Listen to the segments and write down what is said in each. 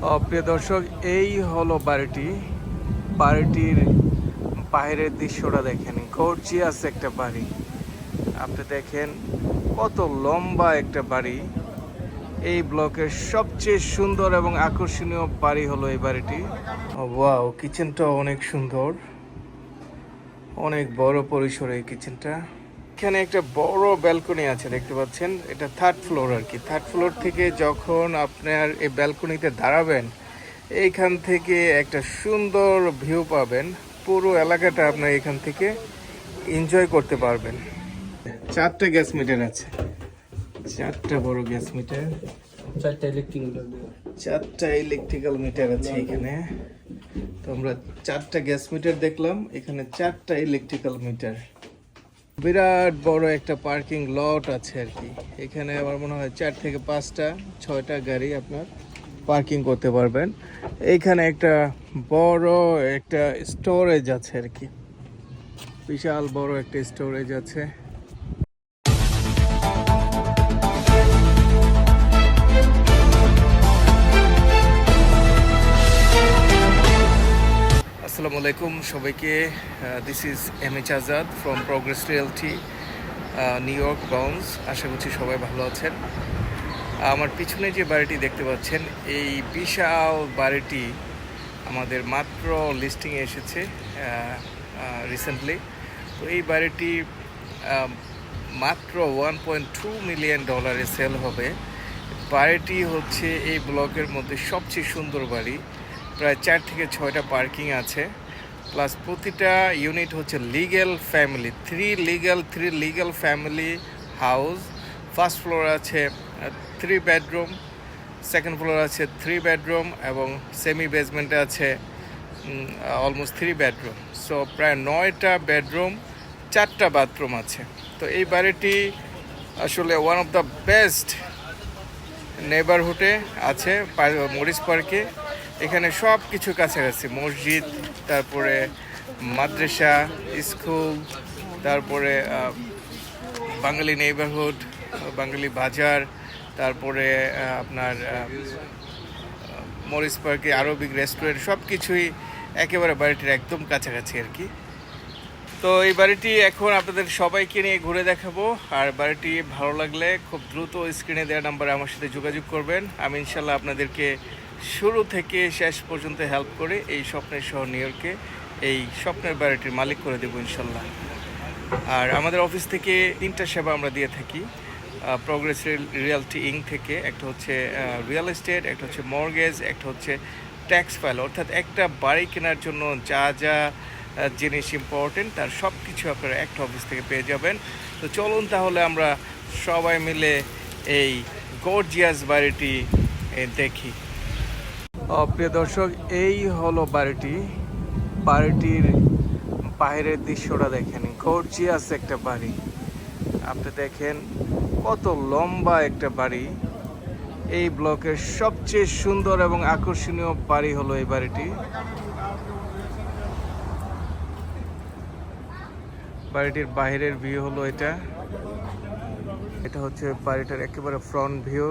প্রিয় দর্শক, এই হলো বাড়িটি। বাড়িটির বাইরের দৃশ্যটা দেখেন। গর্জিয়াস একটা বাড়ি। আপনি দেখেন কত লম্বা একটা বাড়ি। এই ব্লকের সবচেয়ে সুন্দর এবং আকর্ষণীয় বাড়ি হলো এই বাড়িটি। ওয়াও কিচেনটা অনেক সুন্দর। অনেক বড় পরিসরে এই কিচেনটা এখানে একটা বড় ব্যালকনি আছে দেখতে পাচ্ছেন? এটা থার্ড ফ্লোর আর কি। থার্ড ফ্লোর থেকে যখন আপনার এই ব্যালকনিতে দাঁড়াবেন এইখান থেকে একটা সুন্দর ভিউ পাবেন। পুরো এলাকাটা আপনার এখান থেকে এনজয় করতে পারবেন। চারটে গ্যাস মিটার আছে। চারটা বড় গ্যাস মিটার চারটা ইলেকট্রিক চারটা ইলেকট্রিক্যাল মিটার আছে এখানে। তো আমরা চারটা গ্যাস মিটার দেখলাম এখানে চারটা ইলেকট্রিক্যাল মিটার বিরাট বড় একটা পার্কিং লট আছে আর কি। এখানে আমার মনে হয় চার থেকে পাঁচটা, ছয়টা গাড়ি আপনার পার্কিং করতে পারবেন। এইখানে একটা বড় একটা স্টোরেজ আছে আর কি। বিশাল বড় একটা স্টোরেজ আছে। আলাইকুম সবাইকে। This is M H Azad from progress realty New York bounce আশা করছি সবাই ভালো আছেন। আমার পিছনে যে বাড়িটি দেখতে পাচ্ছেন, এই বিশাল বাড়িটি আমাদের মাত্র লিস্টিংয়ে এসেছে রিসেন্টলি তো এই বাড়িটি মাত্র ওয়ান পয়েন্ট টু মিলিয়ন ডলারে সেল হবে। বাড়িটি হচ্ছে এই ব্লকের মধ্যে সবচেয়ে সুন্দর বাড়ি। প্রায় চার থেকে ছয়টা পার্কিং আছে। প্লাস প্রতিটা ইউনিট হচ্ছে legal family three legal three legal family house first floor আছে থ্রি বেডরুম সেকেন্ড ফ্লোর আছে থ্রি বেডরুম এবং সেমি বেসমেন্টে আছে অলমোস্ট থ্রি বেডরুম সো প্রায় নয়টা বেডরুম চারটা বাথরুম আছে। তো এই বাড়িটি আসলে ওয়ান অফ দ্য বেস্ট নেবারহুডে আছে মরিস পার্কে। এখানে সব কিছু কাছাকাছি। মসজিদ, তারপরে মাদ্রাসা, স্কুল, তারপরে বাঙালি নেইবারহুড বাঙালি বাজার, তারপরে আপনার মরিস পার্কে আরবিক রেস্টুরেন্ট সব কিছুই একেবারে বাড়িটির একদম কাছাকাছি আর কি। তো এই বাড়িটি এখন আপনাদের সবাইকে নিয়ে ঘুরে দেখাবো। আর বাড়িটি ভালো লাগলে খুব দ্রুত স্ক্রিনে দেওয়া নাম্বারে আমার সাথে যোগাযোগ করবেন। আমি ইনশাল্লাহ আপনাদেরকে শুরু থেকে শেষ পর্যন্ত হেল্প করে এই স্বপ্নের শহর নিউ এই স্বপ্নের বাড়িটির মালিক করে দেবো ইনশাল্লাহ। আর আমাদের অফিস থেকে তিনটা সেবা আমরা দিয়ে থাকি। প্রগ্রেস রিয়ালটি ইং থেকে একটা হচ্ছে রিয়েল এস্টেট একটা হচ্ছে মর্গেজ একটা হচ্ছে ট্যাক্স ফাইল অর্থাৎ একটা বাড়ি কেনার জন্য যা যা জিনিস ইম্পর্টেন্ট তার সব কিছু আপনারা একটা অফিস থেকে পেয়ে যাবেন। তো চলুন তাহলে আমরা সবাই মিলে এই গর্জিয়াস বাড়িটি দেখি। প্রিয় দর্শক, এই হলো বাড়িটি। বাড়িটির বাইরের দৃশ্যটা দেখেন। গর্জিয়াস একটা বাড়ি। আপনি দেখেন কত লম্বা একটা বাড়ি। এই ব্লকের সবচেয়ে সুন্দর এবং আকর্ষণীয় বাড়ি হলো এই বাড়িটি। বাড়িটির বাইরের ভিউ হলো এটা। এটা হচ্ছে বাড়িটার একেবারে ফ্রন্ট ভিউ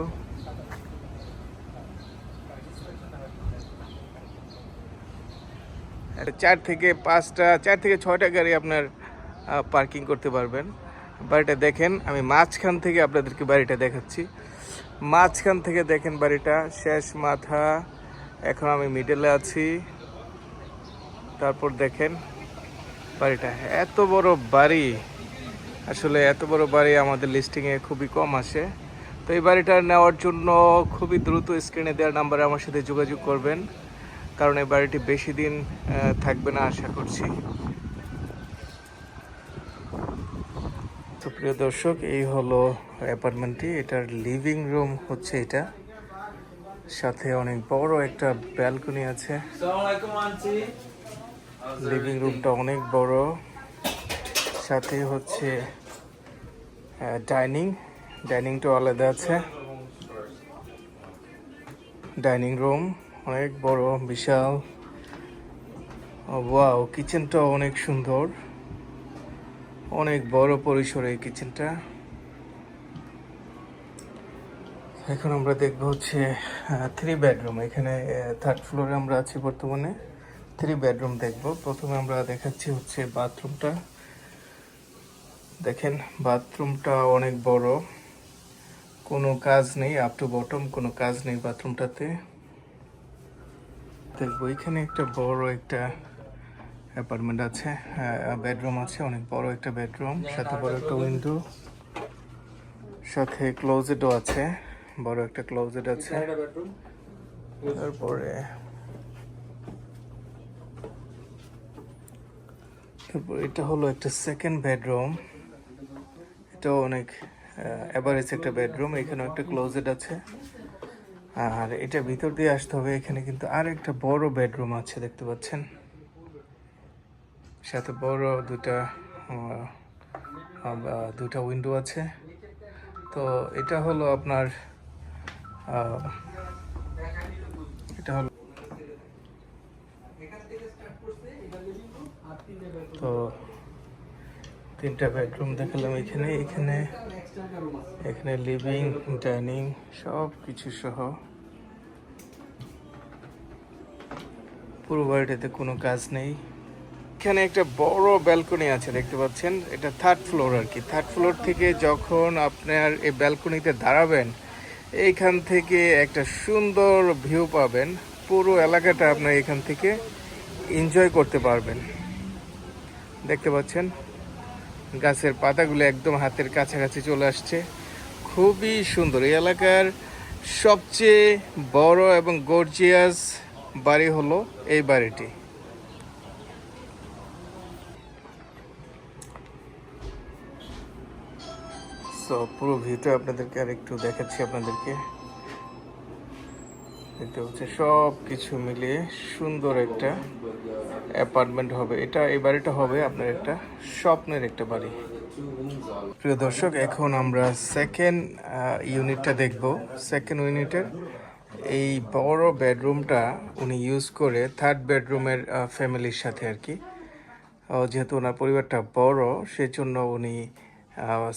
চার থেকে পাঁচটা, চার থেকে ছয়টা গাড়ি আপনার পার্কিং করতে পারবেন। বাড়িটা দেখেন, আমি মাঝখান থেকে আপনাদেরকে বাড়িটা দেখাচ্ছি। মাঝখান থেকে দেখেন বাড়িটা, শেষ মাথা, এখন আমি মিডলে আছি। তারপর দেখেন বাড়িটা, এত বড় বাড়ি। আসলে এত বড় বাড়ি আমাদের লিস্টিংয়ে খুবই কম আসে। তো এই বাড়িটা নেওয়ার জন্য খুবই দ্রুত স্ক্রিনে দেওয়ার নাম্বারে আমার সাথে যোগাযোগ করবেন। কারণ এই বাড়িটি বেশি দিন থাকবে না আশা করছি। তো প্রিয় দর্শক, এই হলো অ্যাপার্টমেন্টটি, এটার লিভিং রুম হচ্ছে এটা। সাথে অনেক বড় একটা ব্যালকনি আছে। লিভিং রুমটা অনেক বড়। সাথে হচ্ছে ডাইনিং। ডাইনিংটা আলাদা আছে। Dining room. অনেক বড়, বিশাল। ওয়াও, কিচেনটাও অনেক সুন্দর। অনেক বড় পরিসরে এই কিচেনটা। এখন আমরা দেখব হচ্ছে থ্রি বেডরুম এখানে থার্ড ফ্লোরে আমরা আছি বর্তমানে। থ্রি বেডরুম দেখব। প্রথমে আমরা দেখাচ্ছি হচ্ছে বাথরুমটা। দেখেন, বাথরুমটা অনেক বড়। কোনো কাজ নেই আপ টু বটম কোনো কাজ নেই বাথরুমটাতে। দেখব, এখানে একটা বড় একটা অ্যাপার্টমেন্ট আছে বেডরুম আছে, অনেক বড় একটা বেডরুম সাথে বড় একটা উইন্ডো সাথে ক্লোজেটও আছে, বড় একটা ক্লোজেট আছে, তারপরে তারপর এটা হলো একটা সেকেন্ড বেডরুম এটাও অনেক এভারেজ একটা বেডরুম এখানেও একটা ক্লোজেট আছে। আর এটা ভিতর দিয়ে আসতে হবে, এখানে কিন্তু আর একটা বড় বেডরুম আছে দেখতে পাচ্ছেন। সাথে বড় দুটা দুটা উইন্ডো আছে। তো এটা হলো আপনার এটা হলো তো তিনটা বেডরুম দেখালাম এখানে এখানে এখানে লিভিং, ডাইনিং সব কিছু সহ। পুরো বাড়িটাতে কোনো কাজ নেই। এখানে একটা বড় ব্যালকনি আছে, দেখতে পাচ্ছেন? এটা থার্ড ফ্লোর আর কি। থার্ড ফ্লোর থেকে যখন আপনার এই ব্যালকনিতে দাঁড়াবেন, এইখান থেকে একটা সুন্দর ভিউ পাবেন। পুরো এলাকাটা আপনার এখান থেকে এনজয় করতে পারবেন। দেখতে পাচ্ছেন? গাছের পাতাগুলো একদম হাতের কাছাকাছি চলে আসছে। খুবই সুন্দর। এই এলাকার সবচেয়ে বড় এবং গর্জিয়াস বাড়ি হলো এই বাড়িটি। সো পুরো ভিউটা আপনাদেরকে আর একটু দেখাচ্ছি আপনাদেরকে। দেখতে হচ্ছে সব কিছু মিলিয়ে সুন্দর একটা অ্যাপার্টমেন্ট হবে। এটা, এই বাড়িটা হবে আপনার একটা স্বপ্নের একটা বাড়ি। প্রিয় দর্শক, এখন আমরা সেকেন্ড ইউনিটটা দেখব। সেকেন্ড ইউনিটের এই বড় বেডরুমটা উনি ইউজ করে থার্ড বেডরুমের ফ্যামিলির সাথে আর কি। যেহেতু ওনার পরিবারটা বড়, সেজন্য উনি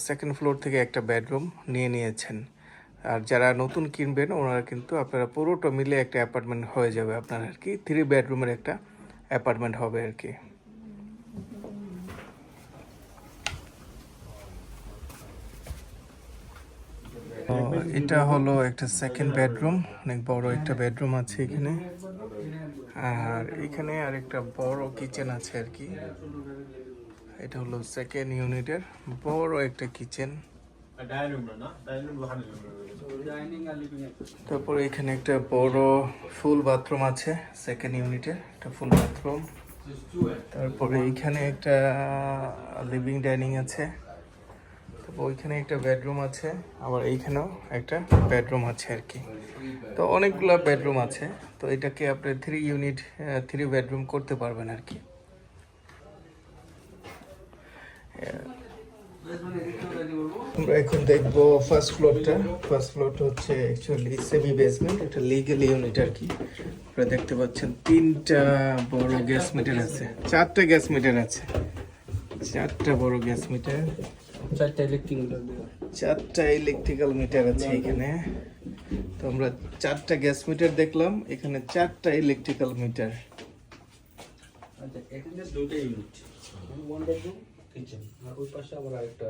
সেকেন্ড ফ্লোর থেকে একটা বেডরুম নিয়ে নিয়েছেন। আর যারা নতুন কিনবেন, ওনারা কিন্তু আপনারা পুরোটা মিলে একটা অ্যাপার্টমেন্ট হয়ে যাবে আপনার আর কি। থ্রি বেডরুমের একটা অ্যাপার্টমেন্ট হবে আর কি। এটা হলো একটা সেকেন্ড বেডরুম অনেক বড় একটা বেডরুম আছে এখানে। আর এখানে আর একটা বড় কিচেন আছে আর কি। এটা হলো সেকেন্ড ইউনিটের বড় একটা কিচেন তারপর এখানে একটা বড় ফুল বাথরুম আছে সেকেন্ড ইউনিটের একটা ফুল বাথরুম তারপরে এইখানে একটা লিভিং ডাইনিং আছে। ওইখানে একটা বেডরুম আছে, আবার এইখানেও একটা বেডরুম আছে আর কি। তো অনেকগুলো বেডরুম আছে, তো এটাকে আপনি থ্রি ইউনিট থ্রি বেডরুম করতে পারবেন আর কি। আমরা এখন দেখব ফার্স্ট ফ্লোরটা ফার্স্ট ফ্লোরটা হচ্ছে অ্যাকচুয়ালি সেমি বেসমেন্ট একটা লিগেল ইউনিট আর কি। আপনারা দেখতে পাচ্ছেন তিনটা বড় গ্যাস মিটার আছে, চারটা গ্যাস মিটার আছে। চারটা বড় গ্যাস মিটার চারটা ইলেকট্রিক মিটার চারটা ইলেকট্রিক্যাল মিটার আছে এখানে। তো আমরা চারটা গ্যাস মিটার দেখলাম এখানে চারটা ইলেকট্রিক্যাল মিটার আচ্ছা এখানে দুটো ইউনিট ওয়ান বেডরুম কিচেন আর ওই পাশে আবার আরেকটা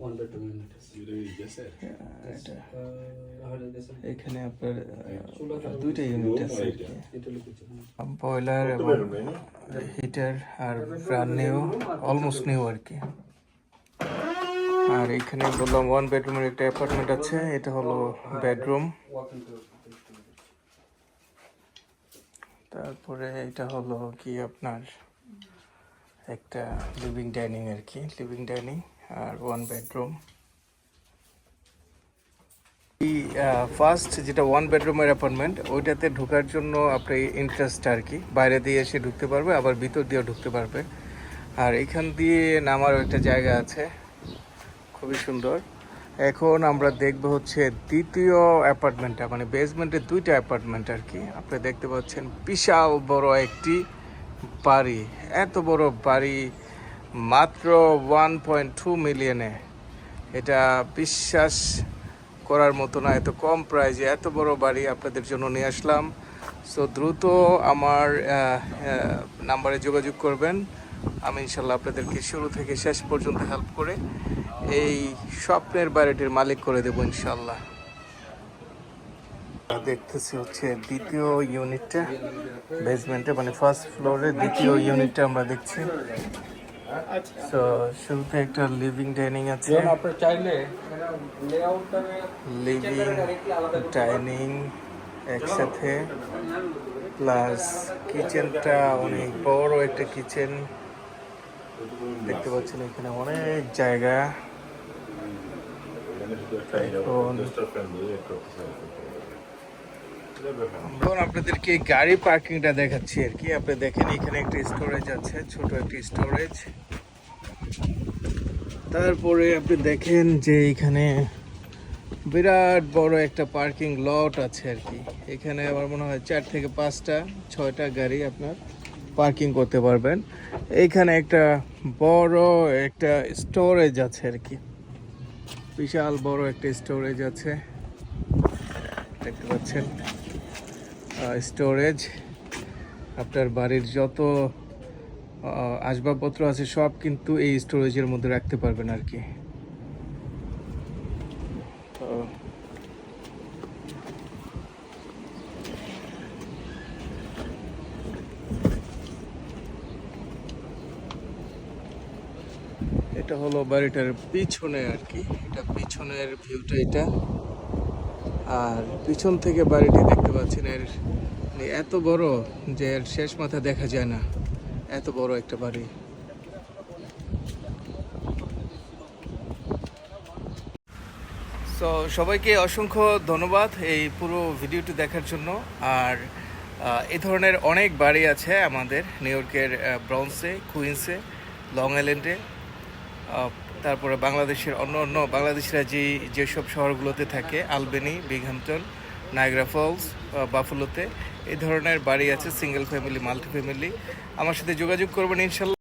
ওয়ান বেডরুম ইউনিট আছে। এটা। তাহলে দেশের এখানে আপনার দুইটা ইউনিট আছে। বয়লার এবং হিটার আর ব্রান্ড নিউ অলমোস্ট নিউ আর কি। আর এখানে বললাম ওয়ান বেডরুমের একটা অ্যাপার্টমেন্ট আছে, এটা হলো বেডরুম তারপরে এটা হলো কি আপনার, একটা লিভিং ডাইনিং আর কি লিভিং ডাইনিং আর ওয়ান বেডরুম এই ফার্স্ট যেটা ওয়ান বেডরুমের অ্যাপার্টমেন্ট ওইটাতে ঢোকার জন্য আপনি ইন্টারেস্ট আর কি। বাইরে দিয়ে এসে ঢুকতে পারবে, আবার ভিতর দিয়েও ঢুকতে পারবে। আর এখান দিয়ে নামারও একটা জায়গা আছে। খুবই সুন্দর। এখন আমরা দেখব হচ্ছে দ্বিতীয় অ্যাপার্টমেন্টটা মানে বেসমেন্টের দুইটা অ্যাপার্টমেন্ট আর কি। আপনি দেখতে পাচ্ছেন বিশাল বড় একটি বাড়ি। এত বড় বাড়ি মাত্র ওয়ান পয়েন্ট টু মিলিয়নে এটা বিশ্বাস করার মতো না, এত কম প্রাইজে এত বড় বাড়ি আপনাদের জন্য নিয়ে আসলাম। সো দ্রুত আমার নাম্বারে যোগাযোগ করবেন। আমি ইনশাল্লাহ আপনাদেরকে শুরু থেকে শেষ পর্যন্ত হেল্প করে এই স্বপ্নের বাড়িটির মালিক করে দেবো ইনশাল্লাহ দেখতেছি হচ্ছে দ্বিতীয় ইউনিটটা বেসমেন্টে মানে ফার্স্ট ফ্লোরে দ্বিতীয় ইউনিটটা আমরা দেখছি। তো শুরুতে একটা লিভিং ডাইনিং আছে। লিভিং ডাইনিং একসাথে প্লাস কিচেনটা অনেক বড় একটা কিচেন দেখতে পাচ্ছেন এখানে অনেক জায়গা। এখন আপনাদেরকে গাড়ি পার্কিংটা দেখাচ্ছি আর কি। আপনি দেখেন এখানে একটা স্টোরেজ আছে, ছোট একটা স্টোরেজ তারপরে আপনি দেখেন যে এখানে বিরাট বড় একটা পার্কিং লট আছে আর কি। এখানে আমার মনে হয় চার থেকে পাঁচটা, ছয়টা গাড়ি আপনার পার্কিং করতে পারবেন। এইখানে একটা বড় একটা স্টোরেজ আছে আর কি। বিশাল বড় একটা স্টোরেজ আছে। দেখতে পাচ্ছেন? স্টোরেজ আপনার বাড়ির যত আসবাবপত্র আছে সব কিন্তু এই স্টোরেজের মধ্যে রাখতে পারবেন আর কি। এটা হলো বাড়িটার পিছনে আর কি। এটা পিছনের ভিউটা এটা। আর পিছন থেকে বাড়িটি দেখতে পাচ্ছেন এর মানে এত বড় যে এর শেষ মাথা দেখা যায় না। এত বড় একটা বাড়ি। তো সবাইকে অসংখ্য ধন্যবাদ এই পুরো ভিডিওটি দেখার জন্য। আর এ ধরনের অনেক বাড়ি আছে আমাদের নিউ ইয়র্কের ব্রাউন্সে কুইন্সে লং আইল্যান্ডে তারপরে বাংলাদেশের অন্য অন্য বাংলাদেশিরা যে, যেসব শহরগুলোতে থাকে, আলবেনি বিঘামটন নায়গ্রা ফলস বাফুলোতে এই ধরনের বাড়ি আছে, সিঙ্গেল ফ্যামিলি মাল্টি ফ্যামিলি আমার সাথে যোগাযোগ করবেন ইনশাল্লাহ।